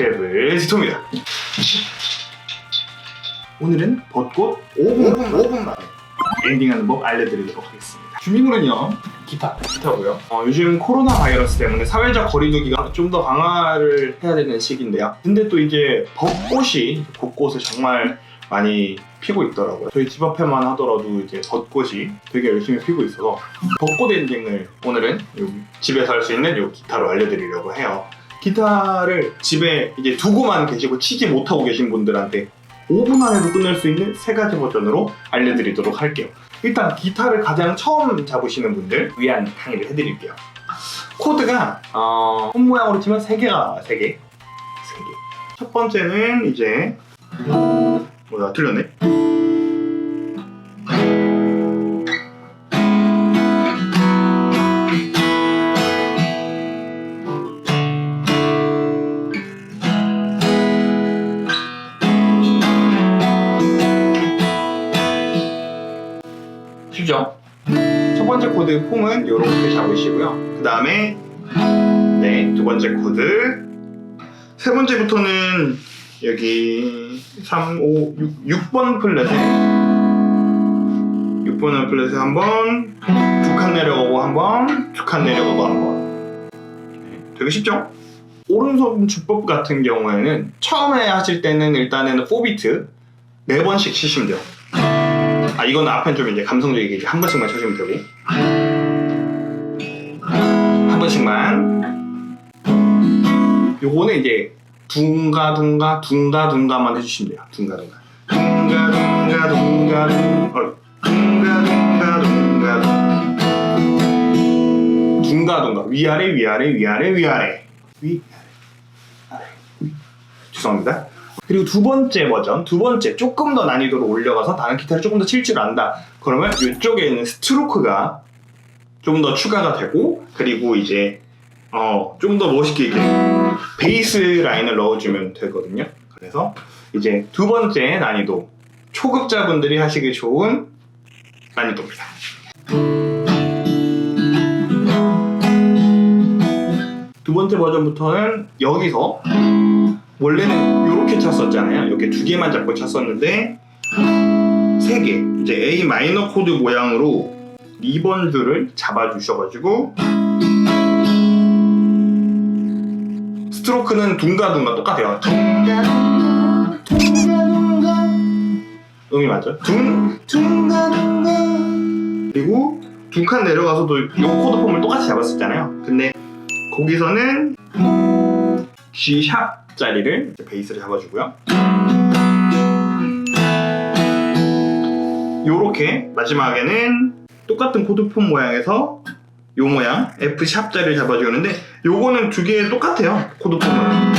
쉐블지토입니다. 오늘은 벚꽃 5분, 5분 만에 엔딩하는 법 알려드리도록 하겠습니다. 준비물은요, 기타, 기타고요. 어, 요즘 코로나 바이러스 때문에 사회적 거리두기가 좀 더 강화를 해야 되는 시기인데요. 근데 또 이제 벚꽃이 곳곳에 정말 많이 피고 있더라고요. 저희 집 앞에만 하더라도 이제 벚꽃이 되게 열심히 피고 있어서 벚꽃 엔딩을 오늘은 여기 집에서 할 수 있는 이 기타로 알려드리려고 해요. 기타를 집에 이제 두고만 계시고 치지 못하고 계신 분들한테 5분 안에도 끝낼 수 있는 세 가지 버전으로 알려드리도록 할게요. 일단 기타를 가장 처음 잡으시는 분들 위한 강의를 해드릴게요. 코드가 어, 손 모양으로 치면 3개가 3개. 3개. 첫 번째는 이제 뭐야 틀렸네. 번째 코드 폼은 이렇게 잡으시고요. 그 다음에 네, 두 번째 코드 세 번째부터는 여기 3, 5, 6, 6번 플랫에 6번 플랫에 한 번, 두 칸 내려가고 한 번, 두 칸 내려가고 한 번. 네, 되게 쉽죠? 오른손 주법 같은 경우에는 처음에 하실 때는 일단은 4비트 네 번씩 치시면 돼요. 아 이건 앞엔 좀 이제 감성적이게 한 번씩만 쳐주면 되고. 한 번씩만. 요거는 이제 둥가 둥가 둥가 둥가만 해주시면 돼요. 둥가 둥가. 둥가 둥가 둥가둥. 어, 둥가 둥가 둥가둥. 둥가 둥가. 위아래 위아래 위아래 위아래. 위 아래. 위 죄송합니다 그리고 두 번째 버전, 두 번째 조금 더 난이도를 올려가서 다른 기타를 조금 더 칠 줄 안다. 그러면 이쪽에 있는 스트로크가 좀 더 추가가 되고 그리고 이제 어, 좀 더 멋있게 이렇게 베이스 라인을 넣어주면 되거든요. 그래서 이제 두 번째 난이도 초급자분들이 하시기 좋은 난이도입니다. 두 번째 버전부터는 여기서 원래는 이렇게 쳤었잖아요. 이렇게 두 개만 잡고 쳤었는데 세 개. 이제 A 마이너 코드 모양으로 2번 줄을 잡아 주셔가지고 스트로크는 둥가둥가 똑같아요. 둥가 둥가 둥가둥가 음이 맞죠? 둥 둥가 둥가 그리고 두 칸 내려가서도 이 코드 폼을 똑같이 잡았었잖아요. 근데 거기서는 G 샵 자리를 이제 베이스를 잡아주고요. 요렇게 마지막에는 똑같은 코드폰 모양에서 요 모양 F 샵 자리를 잡아주는데 요거는 두 개 똑같아요 코드폰은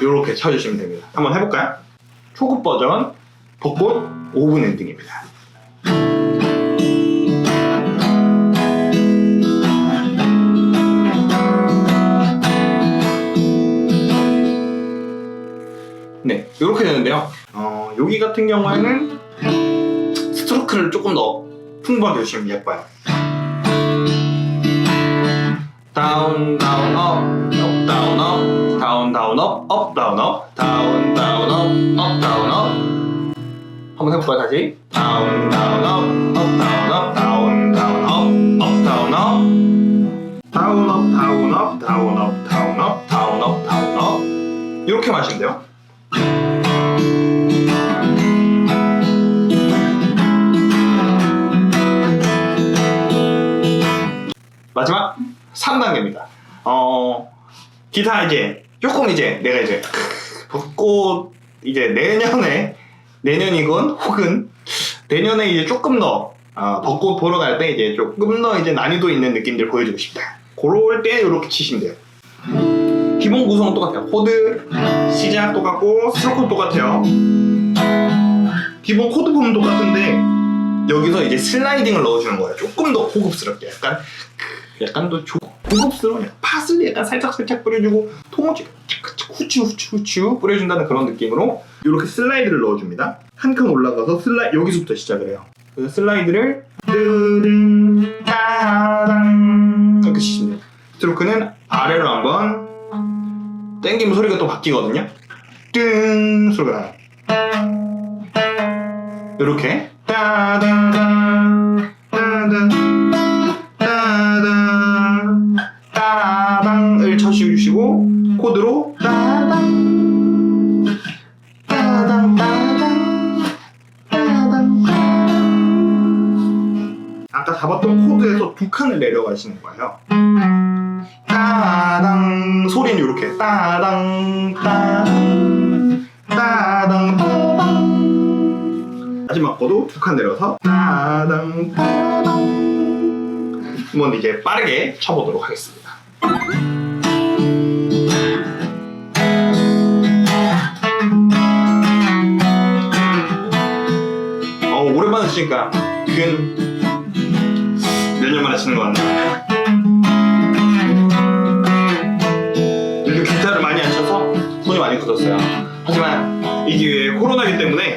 요렇게 쳐주시면 됩니다 한번 해볼까요? 초급 버전 벚꽃 5분 엔딩입니다 이렇게 되는데요. 어, 여기 같은 경우에는 스트로크를 조금 더 풍부하게 주시면 예뻐요. 다운 다운 업, 업 다운 업, 다운 다운 업, 업 다운 업, 다운 다운 업, 업 다운 업. 한번 해볼까요 다시? 다운 다운 업, 업 다운 업, 다운 다운 업, 업 다운 업, 다운 업, 다운 업, 다운 업, 다운 업, 다운 업, 다운 업. 이렇게 마시면 돼요. 기타 이제 조금 이제 내가 이제 벚꽃 이제 내년에 내년이건 혹은 내년에 이제 조금 더 어, 벚꽃 보러 갈 때 이제 조금 더 이제 난이도 있는 느낌들 보여주고 싶다. 그럴 때 이렇게 치시면 돼요. 기본 구성은 똑같아요. 코드 시작 똑같고 스트로크 똑같아요. 기본 코드 부분 똑같은데 여기서 이제 슬라이딩을 넣어주는 거예요. 조금 더 고급스럽게 약간 그 약간 더 조, 고급스러운 파슬리 약간 살짝 살짝 뿌려주고 통후추 후추 후추 후추 뿌려준다는 그런 느낌으로 이렇게 슬라이드를 넣어줍니다. 한 칸 올라가서 슬라이 여기서부터 시작을 해요. 그래서 슬라이드를 뜨릉 따당 이렇게 치시면. 스트로크는 아래로 한번 땡기면 소리가 또 바뀌거든요. 뜬 소리가 나요. 이렇게 따다당 잡았던 음. 코드에서 두 칸을 내려가시는 거예요. 따당 소리는 이렇게 따당 따당 따당 따당 마지막 거도 두 칸 내려서 따당 따당 한번 이제 빠르게 쳐보도록 하겠습니다. 어, 오랜만에 치니까 균 1년 만에 치는 것 같네요. 이렇게 기타를 많이 안 쳐서 손이 많이 커졌어요. 하지만 이 기회에 코로나이기 때문에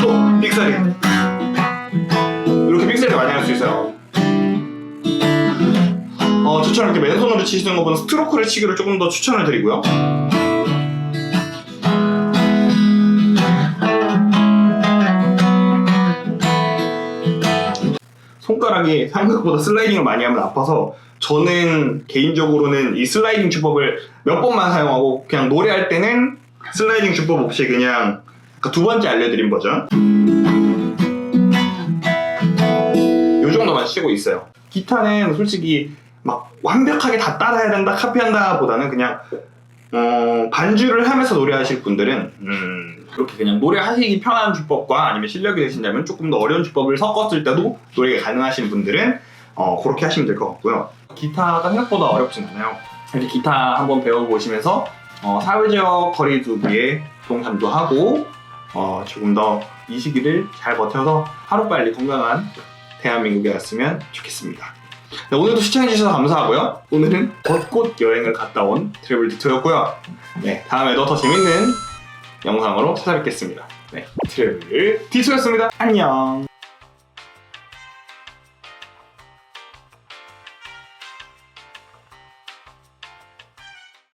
또 삑사리 이렇게 삑사리 많이 할 수 있어요. 어, 저처럼 이렇게 맨손으로 치시는 것보다 스트로크를 치기를 조금 더 추천을 드리고요. 손가락이 생각보다 슬라이딩을 많이 하면 아파서 저는 개인적으로는 이 슬라이딩 주법을 몇 번만 사용하고 그냥 노래할 때는 슬라이딩 주법 없이 그냥 아까 두 번째 알려드린 버전? 요 정도만 치고 있어요. 기타는 솔직히 막 완벽하게 다 따라해야 된다 카피한다 보다는 그냥 어, 반주를 하면서 노래하실 분들은 음, 그렇게 그냥 노래하시기 편한 주법과 아니면 실력이 되신다면 조금 더 어려운 주법을 섞었을 때도 노래가 가능하신 분들은 어, 그렇게 하시면 될 것 같고요. 기타가 생각보다 어렵진 않아요. 이렇게 기타 한번 배워보시면서 어, 사회적 거리두기에 동참도 하고 어, 조금 더 이 시기를 잘 버텨서 하루빨리 건강한 대한민국에 왔으면 좋겠습니다. 네, 오늘도 시청해주셔서 감사하고요. 오늘은 벚꽃 여행을 갔다 온 트래블 디토였고요. 네, 다음에도 더 재밌는 영상으로 찾아뵙겠습니다. 네, 트래블 디토였습니다. 안녕.